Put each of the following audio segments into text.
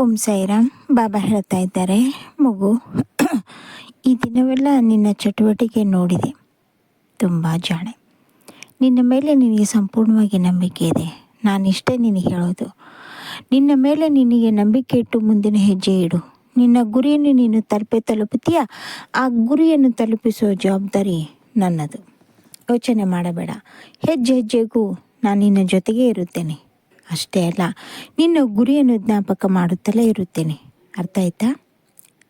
ಓಂ ಸೈರಾಮ್ ಬಾಬಾ ಹೇಳ್ತಾ ಇದ್ದಾರೆ, ಮಗು. ಈ ದಿನವೆಲ್ಲ ನಿನ್ನ ಚಟುವಟಿಕೆ ನೋಡಿದೆ. ತುಂಬ ಜಾಣೆ. ನಿನ್ನ ಮೇಲೆ ನಿನಗೆ ಸಂಪೂರ್ಣವಾಗಿ ನಂಬಿಕೆ ಇದೆ. ನಾನಿಷ್ಟೇ ನಿನಗೆ ಹೇಳೋದು. ನಿನ್ನ ಮೇಲೆ ನಿನಗೆ ನಂಬಿಕೆ ಇಟ್ಟು ಮುಂದಿನ ಹೆಜ್ಜೆ ಇಡು. ನಿನ್ನ ಗುರಿಯನ್ನು ನೀನು ತಲುಪೆ ತಲುಪುತ್ತೀಯ? ಆ ಗುರಿಯನ್ನು ತಲುಪಿಸೋ ಜವಾಬ್ದಾರಿ ನನ್ನದು. ಯೋಚನೆ ಮಾಡಬೇಡ. ಹೆಜ್ಜೆ ಹೆಜ್ಜೆಗೂ ನಾನು ನಿನ್ನ ಜೊತೆಗೇ ಇರುತ್ತೇನೆ. ಅಷ್ಟೇ ಅಲ್ಲ, ನಿನ್ನ ಗುರಿಯನ್ನು ಜ್ಞಾಪಕ ಮಾಡುತ್ತಲೇ ಇರುತ್ತೇನೆ. ಅರ್ಥ ಆಯ್ತಾ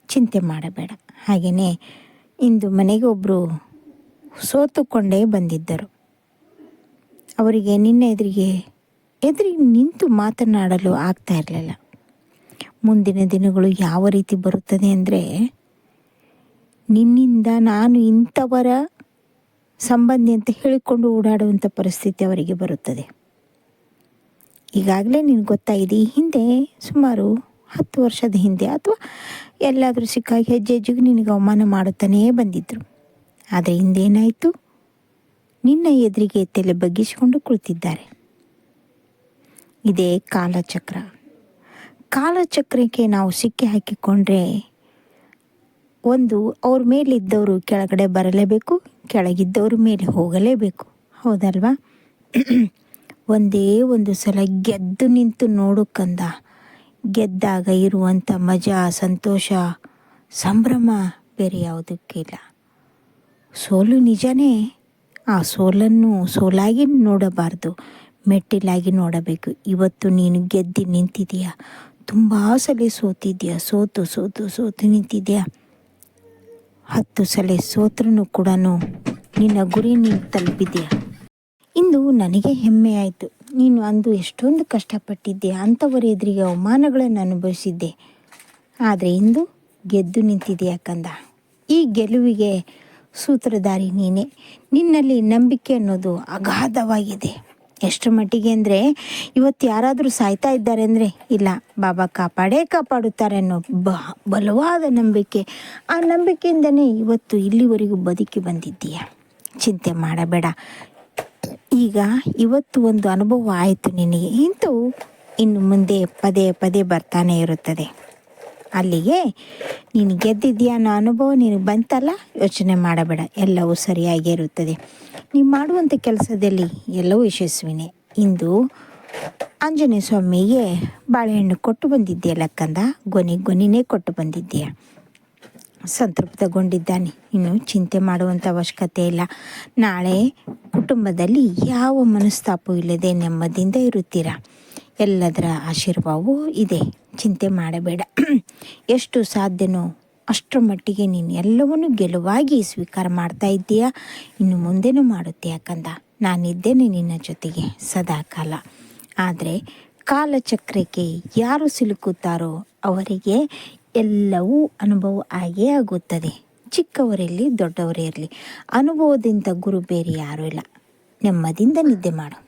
ಚಿಂತೆ ಮಾಡಬೇಡ. ಹಾಗೆಯೇ ಇಂದು ಮನೆಗೆ ಒಬ್ಬರು ಸೋತುಕೊಂಡೇ ಬಂದಿದ್ದರು. ಅವರಿಗೆ ನಿನ್ನ ಎದುರಿಗೆ ಎದುರಿಗೆ ನಿಂತು ಮಾತನಾಡಲು ಆಗ್ತಾ ಇರಲಿಲ್ಲ. ಮುಂದಿನ ದಿನಗಳು ಯಾವ ರೀತಿ ಬರುತ್ತದೆ ಅಂದರೆ, ನಿನ್ನಿಂದ ನಾನು ಇಂಥವರ ಸಂಬಂಧಿ ಅಂತ ಹೇಳಿಕೊಂಡು ಓಡಾಡುವಂಥ ಪರಿಸ್ಥಿತಿ ಅವರಿಗೆ ಬರುತ್ತದೆ. ಈಗಾಗಲೇ ನಿನಗೆ ಗೊತ್ತಾಗಿದೆ ಹಿಂದೆ ಸುಮಾರು ಹತ್ತು ವರ್ಷದ ಹಿಂದೆ ಅಥವಾ ಎಲ್ಲಾದರೂ ಸಿಕ್ಕಾಗಿ ಹೆಜ್ಜೆ ಹೆಜ್ಜೆಗೆ ನಿನಗೆ ಅವಮಾನ ಮಾಡುತ್ತಾನೇ ಬಂದಿದ್ದರು ಆದರೆ ಹಿಂದೇನಾಯಿತು? ನಿನ್ನ ಎದುರಿಗೆ ತಲೆ ಬಗ್ಗಿಸಿಕೊಂಡು ಕುಳಿತಿದ್ದಾರೆ. ಇದೇ ಕಾಲಚಕ್ರ. ಕಾಲಚಕ್ರಕ್ಕೆ ನಾವು ಸಿಕ್ಕಿ ಹಾಕಿಕೊಂಡ್ರೆ ಒಂದು, ಅವ್ರ ಮೇಲಿದ್ದವರು ಕೆಳಗಡೆ ಬರಲೇಬೇಕು, ಕೆಳಗಿದ್ದವ್ರ ಮೇಲೆ ಹೋಗಲೇಬೇಕು. ಹೌದಲ್ವಾ? ಒಂದೇ ಒಂದು ಸಲ ಗೆದ್ದು ನಿಂತು ನೋಡು ಕಂದ. ಗೆದ್ದಾಗ ಇರುವಂಥ ಮಜಾ, ಸಂತೋಷ, ಸಂಭ್ರಮ ಬೇರೆ ಯಾವುದಕ್ಕಿಲ್ಲ. ಸೋಲು ನಿಜನೇ, ಆ ಸೋಲನ್ನು ಸೋಲಾಗಿ ನೋಡಬಾರ್ದು, ಮೆಟ್ಟಿಲಾಗಿ ನೋಡಬೇಕು. ಇವತ್ತು ನೀನು ಗೆದ್ದು ನಿಂತಿದೆಯಾ ತುಂಬ ಸಲ ಸೋತಿದ್ಯಾ ಸೋತು ಸೋತು ಸೋತು ನಿಂತಿದ್ಯಾ ಹತ್ತು ಸಲ ಸೋತ್ರೂ ಕೂಡ ನಿನ್ನ ಗುರಿ ನೀನು ತಲುಪಿದ್ಯಾ ಇಂದು ನನಗೆ ಹೆಮ್ಮೆ ಆಯಿತು ನೀನು ಅಂದು ಎಷ್ಟೊಂದು ಕಷ್ಟಪಟ್ಟಿದ್ದೆ, ಅಂಥವರ ಎದುರಿಗೆ ಅವಮಾನಗಳನ್ನು ಅನುಭವಿಸಿದ್ದೆ. ಆದರೆ ಇಂದು ಗೆದ್ದು ನಿಂತಿದೆಯಾ ಕಂದ? ಈ ಗೆಲುವಿಗೆ ಸೂತ್ರಧಾರಿ ನೀನೇ. ನಿನ್ನಲ್ಲಿ ನಂಬಿಕೆ ಅನ್ನೋದು ಅಗಾಧವಾಗಿದೆ. ಎಷ್ಟು ಮಟ್ಟಿಗೆ ಅಂದರೆ, ಇವತ್ತು ಯಾರಾದರೂ ಸಾಯ್ತಾ ಇದ್ದಾರೆ ಅಂದರೆ, ಇಲ್ಲ, ಬಾಬಾ ಕಾಪಾಡೇ ಕಾಪಾಡುತ್ತಾರೆ ಅನ್ನೋ ಬ, ಬಲವಾದ ನಂಬಿಕೆ. ಆ ನಂಬಿಕೆಯಿಂದನೇ ಇವತ್ತು ಇಲ್ಲಿವರೆಗೂ ಬದುಕಿ ಬಂದಿದ್ದೀಯ? ಚಿಂತೆ ಮಾಡಬೇಡ. ಈಗ ಇವತ್ತು ಒಂದು ಅನುಭವ ಆಯಿತು ನಿನಗೆ. ಇಂತೂ ಇನ್ನು ಮುಂದೆ ಪದೇ ಪದೇ ಬರ್ತಾನೆ ಇರುತ್ತದೆ. ಅಲ್ಲಿಗೆ ನೀನು ಗೆದ್ದಿದ್ಯಾ ಅನ್ನೋ ಅನುಭವ ನಿನಗೆ ಬಂತಲ್ಲ? ಯೋಚನೆ ಮಾಡಬೇಡ. ಎಲ್ಲವೂ ಸರಿಯಾಗೇ ಇರುತ್ತದೆ. ನೀವು ಮಾಡುವಂಥ ಕೆಲಸದಲ್ಲಿ ಎಲ್ಲವೂ ಯಶಸ್ವಿನೇ. ಇಂದು ಆಂಜನೇಯ ಸ್ವಾಮಿಗೆ ಬಾಳೆಹಣ್ಣು ಕೊಟ್ಟು ಬಂದಿದ್ದೀಯಲ್ಲ ಕಂದ ಗೊನೆ ಗೊನಿನೇ ಕೊಟ್ಟು ಬಂದಿದ್ದೀಯ. ಸಂತೃಪ್ತಗೊಂಡಿದ್ದಾನೆ. ಇನ್ನು ಚಿಂತೆ ಮಾಡುವಂಥ ಅವಶ್ಯಕತೆ ಇಲ್ಲ. ನಾಳೆ ಕುಟುಂಬದಲ್ಲಿ ಯಾವ ಮನಸ್ತಾಪವೂ ಇಲ್ಲದೆ ನೆಮ್ಮದಿಯಿಂದ ಇರುತ್ತೀರ? ಎಲ್ಲದರ ಆಶೀರ್ವಾದವೂ ಇದೆ. ಚಿಂತೆ ಮಾಡಬೇಡ. ಎಷ್ಟು ಸಾಧ್ಯನೋ ಅಷ್ಟರ ಮಟ್ಟಿಗೆ ನೀನು ಎಲ್ಲವನ್ನೂ ಗೆಲುವಾಗಿ ಸ್ವೀಕಾರ ಮಾಡ್ತಾ ಇದ್ದೀಯಾ? ಇನ್ನು ಮುಂದೆನೂ ಮಾಡುತ್ತೆ ಯಾಕಂದ ನಾನಿದ್ದೇನೆ ನಿನ್ನ ಜೊತೆಗೆ ಸದಾ ಕಾಲ ಆದರೆ ಕಾಲಚಕ್ರಕ್ಕೆ ಯಾರು ಸಿಲುಕುತ್ತಾರೋ ಅವರಿಗೆ ಎಲ್ಲವೂ ಅನುಭವ ಆಗೇ ಆಗುತ್ತದೆ. ಚಿಕ್ಕವರಿರಲಿ ದೊಡ್ಡವರೇ ಇರಲಿ ಅನುಭವದಿಂದ ಗುರು ಬೇರೆ ಯಾರೂ ಇಲ್ಲ. ನೆಮ್ಮದಿಯಿಂದ ನಿದ್ದೆ ಮಾಡು.